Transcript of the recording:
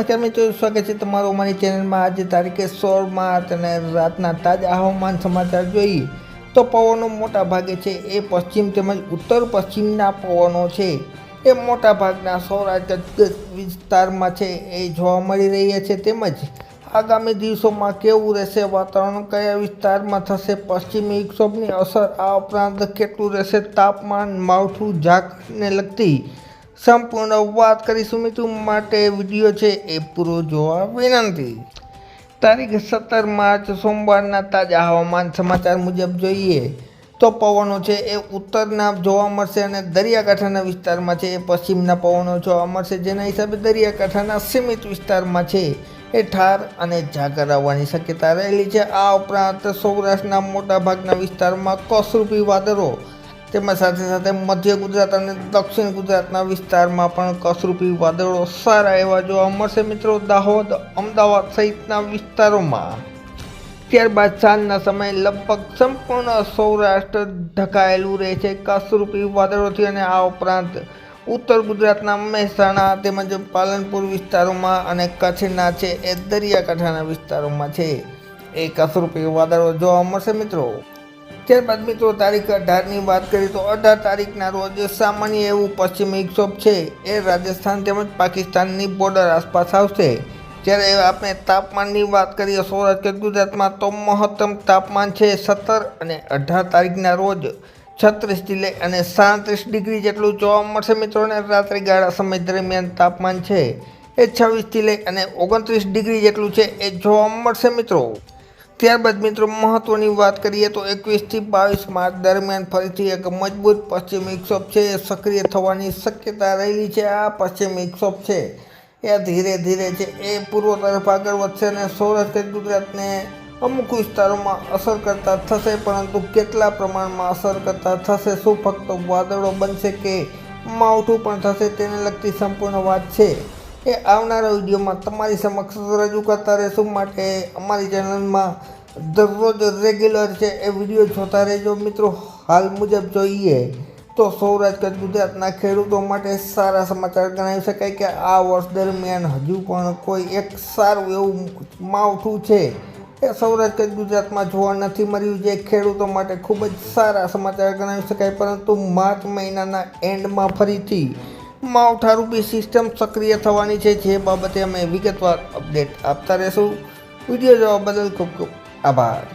નમસ્કાર મિત્રો, સ્વાગત છે તમારું અમારી ચેનલમાં. આજે તારીખે સોળ માર્ચ અને રાતના તાજા હવામાન સમાચાર જોઈએ તો પવનો મોટા ભાગે છે એ પશ્ચિમ તેમજ ઉત્તર પશ્ચિમના પવનો છે. એ મોટા ભાગના સૌરાષ્ટ્ર વિસ્તારમાં છે એ જોવા મળી રહ્યા છે તેમજ આગામી દિવસોમાં કેવું રહેશે વાતાવરણ, કયા વિસ્તારમાં થશે, પશ્ચિમી વિક્ષોભની અસર, આ ઉપરાંત કેટલું રહેશે તાપમાન, માવઠું ઝાકને લગતી સંપૂર્ણ વાત કરીશું મિત્રો, માટે વીડિયો છે એ પૂરો જોવા વિનંતી. તારીખ સત્તર માર્ચ સોમવારના તાજા હવામાન સમાચાર મુજબ જોઈએ તો પવનો છે એ ઉત્તરના જોવા મળશે અને દરિયાકાંઠાના વિસ્તારમાં છે એ પશ્ચિમના પવનો જોવા મળશે. જેના હિસાબે દરિયાકાંઠાના સીમિત વિસ્તારમાં છે એ ઠાર અને ઝાકર આવવાની શક્યતા રહેલી છે. આ ઉપરાંત સૌરાષ્ટ્રના મોટાભાગના વિસ્તારમાં કસરૂપી વાદળો તેમજ સાથે સાથે મધ્ય ગુજરાત અને દક્ષિણ ગુજરાતના વિસ્તારમાં પણ કસરૂપી વાદળો સારા એવા જોવા મળશે મિત્રો. દાહોદ, અમદાવાદ સહિતના વિસ્તારોમાં. ત્યારબાદ સાંજના સમયે લગભગ સંપૂર્ણ સૌરાષ્ટ્ર ઢકાયેલું રહે છે કસરૂપી વાદળોથી અને આ ઉપરાંત ઉત્તર ગુજરાતના મહેસાણા તેમજ પાલનપુર વિસ્તારોમાં અને કચ્છના છે એ દરિયાકાંઠાના વિસ્તારોમાં છે. એ કસરૂપી વાદળો જોવા મળશે મિત્રો. ત્યારબાદ મિત્રો તારીખ અઢારની વાત કરીએ તો અઢાર તારીખના રોજ સામાન્ય એવું પશ્ચિમી વિક્ષોભ છે. એ રાજસ્થાન તેમજ પાકિસ્તાનની બોર્ડર આસપાસ આવશે. જ્યારે આપણે તાપમાનની વાત કરીએ, સૌરાષ્ટ્ર ગુજરાતમાં તો મહત્તમ તાપમાન છે સત્તર અને અઢાર તારીખના રોજ છત્રીસ લઈ અને સાડત્રીસ ડિગ્રી જેટલું જોવા મળશે મિત્રો અને રાત્રિ ગાળા સમય દરમિયાન તાપમાન છે. એ છવ્વીસથી લઈ અને ઓગણત્રીસ ડિગ્રી જેટલું છે એ જોવા મળશે મિત્રો. ત્યારબાદ મિત્રો મહત્વની વાત કરીએ તો એકવીસથી બાવીસ માર્ચ દરમિયાન ફરીથી એક મજબૂત પશ્ચિમ વિક્ષોભ છે. એ સક્રિય થવાની શક્યતા રહેલી છે. આ પશ્ચિમ વિક્ષોભ છે. એ ધીરે ધીરે છે. એ પૂર્વ તરફ આગળ વધશે અને સૌરાષ્ટ્ર, ગુજરાતને અમુક વિસ્તારોમાં અસર કરતા થશે, પરંતુ કેટલા પ્રમાણમાં અસર કરતા થશે, શું ફક્ત વાદળો બનશે કે માવઠું પણ થશે, તેને લગતી સંપૂર્ણ વાત છે. એ આવનારા વિડીયોમાં તમારી સમક્ષ રજૂ કરતા રહેશું. માટે અમારી ચેનલમાં દરરોજ રેગ્યુલર છે એ વીડિયો જોતા રહેજો. મિત્રો, હાલ મુજબ જોઈએ તો સૌરાષ્ટ્ર, ગુજરાતના ખેડૂતો માટે સારા સમાચાર ગણાવી શકાય કે આ વર્ષ દરમિયાન હજુ પણ કોઈ એક સારું એવું માવઠું છે. એ સૌરાષ્ટ્ર, ગુજરાતમાં જોવા નથી મળ્યું જે ખેડૂતો માટે ખૂબ જ સારા સમાચાર ગણાવી શકાય. પરંતુ માર્ચ મહિનાના એન્ડમાં ફરીથી માવઠારૂપી સિસ્ટમ સક્રિય થવાની છે, જે બાબતે અમે વિગતવાર અપડેટ આપતા રહેશું. વીડિયો જોવા બદલ ખૂબ ખૂબ આભાર.